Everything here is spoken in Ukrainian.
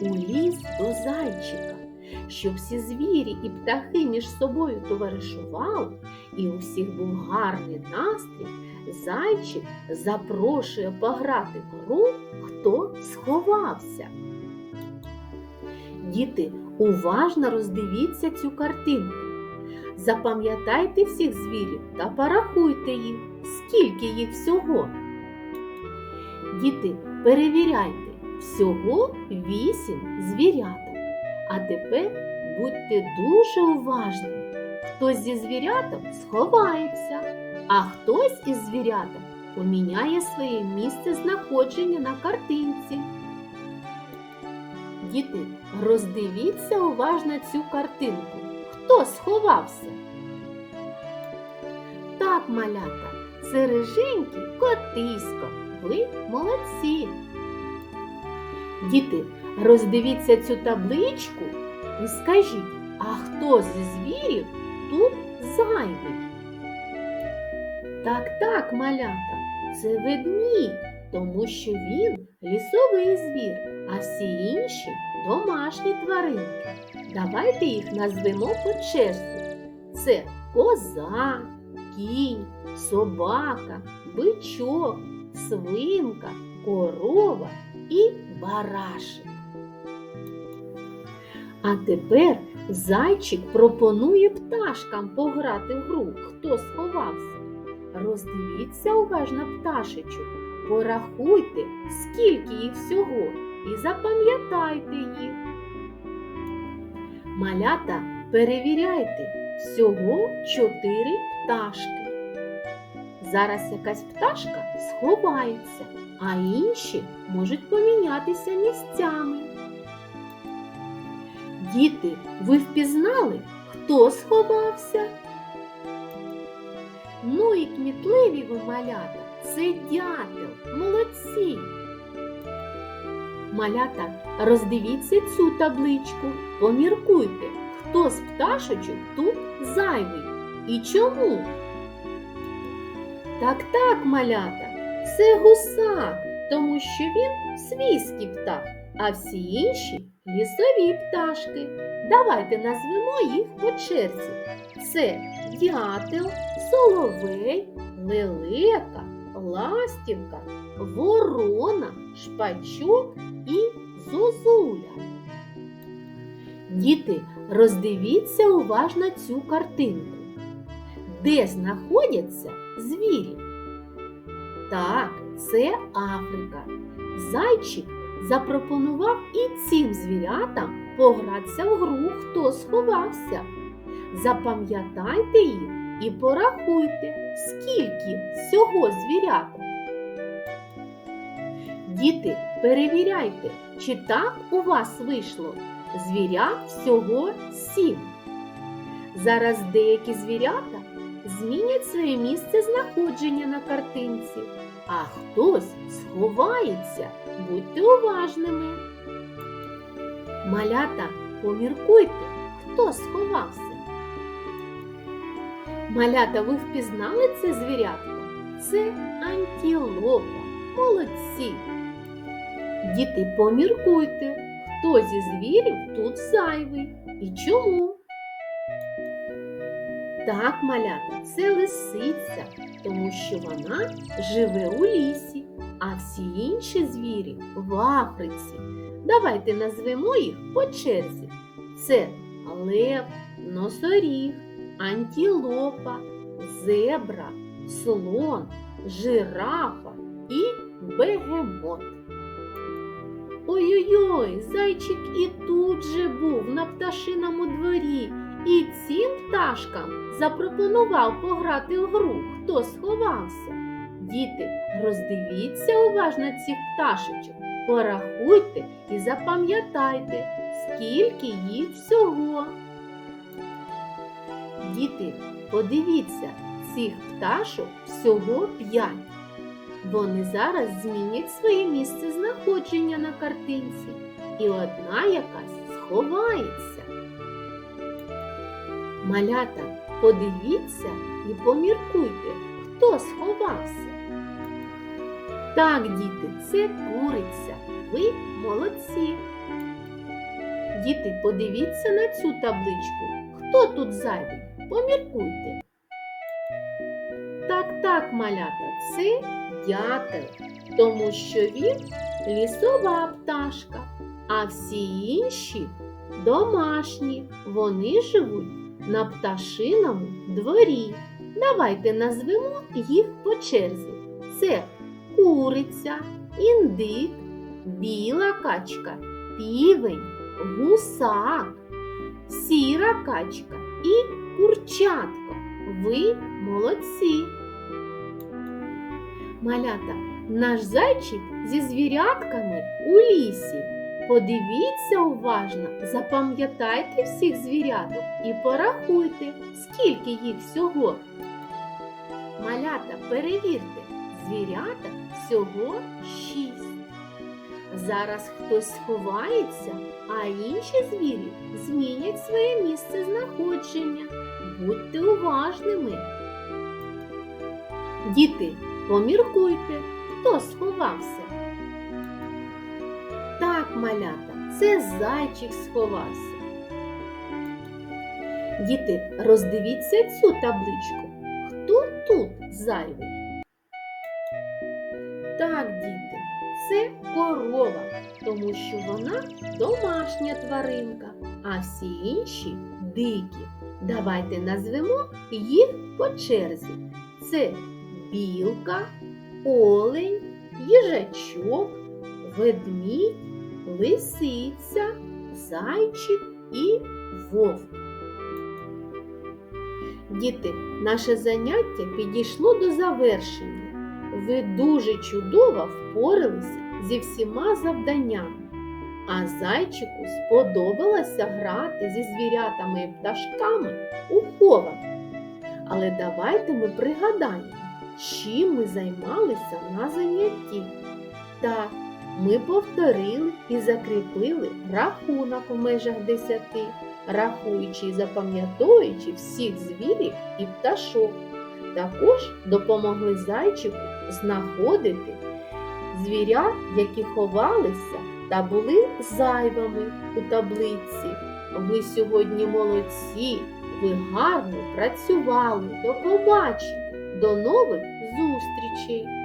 у ліс до зайчика, щоб всі звірі і птахи між собою товаришували, і у всіх був гарний настрій. Зайчик запрошує пограти в гру, хто сховався. Діти, уважно роздивіться цю картинку. Запам'ятайте всіх звірів та порахуйте їх, скільки їх всього. Діти, перевіряйте, всього вісім звіряток. А тепер будьте дуже уважні. Хтось зі звіряток сховається, а хтось із звіряток поміняє своє місце знаходження на картинці. Діти, роздивіться уважно цю картинку. Хто сховався? Так, малята, це риженький котисько. Ви молодці. Діти, роздивіться цю табличку і скажіть, а хто зі звірів тут зайвий? Так, так, малята, це ведмідь, тому що він лісовий звір, а всі інші домашні тваринки. Давайте їх назвемо по черзі. Це коза, кінь, собака, бичок, свинка, корова і барашик. А тепер зайчик пропонує пташкам пограти в гру, хто сховався. Роздивіться уважно пташечок, порахуйте, скільки їх всього, і запам'ятайте їх. Малята, перевіряйте, всього чотири пташки. Зараз якась пташка сховається, а інші можуть помінятися місцями. Діти, ви впізнали, хто сховався? Ну і кмітливі ви малята, це дятел, молодці. Малята, роздивіться цю табличку, поміркуйте, хто з пташечок тут зайвий і чому. Так, так, малята, це гусак, тому що він свійський птах, а всі інші лісові пташки. Давайте назвемо їх по черзі. Це дятел, соловей, лелека, ластівка, ворона, шпачок і зозуля. Діти, роздивіться уважно цю картинку. Де знаходяться звірі? Так, це Африка. Зайчик запропонував і цим звірятам погратися в гру, хто сховався. Запам'ятайте їх і порахуйте, скільки всього звіряток. Діти, перевіряйте, чи так у вас вийшло. Звірят всього сім. Зараз деякі звірята змінять своє місце знаходження на картинці, а хтось сховається. Будьте уважними. Малята, поміркуйте, хто сховався. Малята, ви впізнали це звірятко? Це антилопа. Молодці. Діти, поміркуйте, хто зі звірів тут зайвий і чому? Так, малята, це лисиця, тому що вона живе у лісі, а всі інші звірі в Африці. Давайте назвемо їх по черзі. Це лев, носоріг, антилопа, зебра, слон, жирафа і бегемот. Ой-ой-ой, зайчик і тут же був на пташиному дворі, і цим пташкам запропонував пограти в гру, хто сховався. Діти, роздивіться уважно цих пташечок, порахуйте і запам'ятайте, скільки їх всього. Діти, подивіться, цих пташок всього п'ять. Вони зараз змінять своє місце знаходження на картинці, і одна якась сховається. Малята, подивіться і поміркуйте, хто сховався. Так, діти, це куриця. Ви молодці. Діти, подивіться на цю табличку. Хто тут зайвий? Поміркуйте. Так, так, малята, це дятел, тому що він лісова пташка, а всі інші домашні. Вони живуть на пташиному дворі. Давайте назвемо їх по черзі. Це куриця, індик, біла качка, півень, гусак, сіра качка і курчатко. Ви молодці. Малята, наш зайчик зі звірятками у лісі. Подивіться уважно, запам'ятайте всіх звіряток і порахуйте, скільки їх всього. Малята, перевірте, звірята всього шість. Зараз хтось сховається, а інші звірі змінять своє місце знаходження. Будьте уважними. Діти, поміркуйте, хто сховався. Малята, це зайчик сховався. Діти, роздивіться цю табличку. Хто тут зайвий? Так, діти, це корова, тому що вона домашня тваринка, а всі інші дикі. Давайте назвемо їх по черзі. Це білка, олень, їжачок, ведмідь, лисиця, зайчик і вовк. Діти, наше заняття підійшло до завершення. Ви дуже чудово впоралися зі всіма завданнями. А зайчику сподобалося грати зі звірятами і пташками у хованки. Але давайте ми пригадаємо, чим ми займалися на занятті. Так, ми повторили і закріпили рахунок у межах десяти, рахуючи і запам'ятовуючи всіх звірів і пташок. Також допомогли зайчику знаходити звірят, які ховалися та були зайвими у таблиці. Ви сьогодні молодці, ви гарно працювали. До побачення, до нових зустрічей!